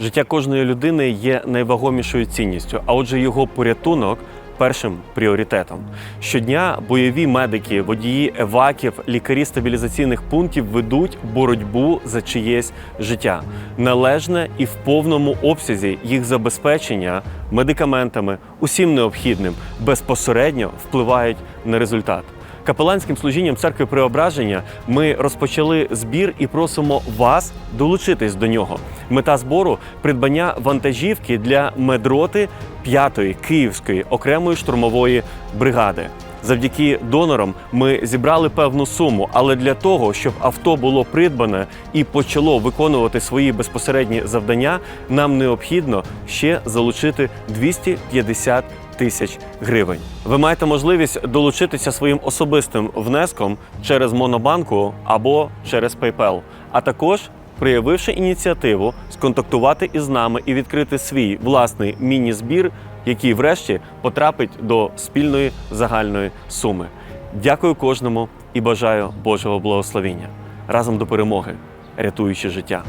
Життя кожної людини є найвагомішою цінністю, а отже, його порятунок першим пріоритетом. Щодня бойові медики, водії еваків, лікарі стабілізаційних пунктів ведуть боротьбу за чиєсь життя. Належне і в повному обсязі їх забезпечення медикаментами, усім необхідним безпосередньо впливають на результат. Капеланським служінням церкви Преображення ми розпочали збір і просимо вас долучитись до нього. Мета збору придбання вантажівки для медроти 5-ї Київської окремої штурмової бригади. Завдяки донорам ми зібрали певну суму, але для того, щоб авто було придбане і почало виконувати свої безпосередні завдання, нам необхідно ще залучити 250 тисяч гривень. Ви маєте можливість долучитися своїм особистим внеском через Монобанку або через PayPal, а також проявивши ініціативу, сконтактувати із нами і відкрити свій власний міні-збір, який врешті потрапить до спільної загальної суми. Дякую кожному і бажаю Божого благословіння разом до перемоги, рятуючи життя.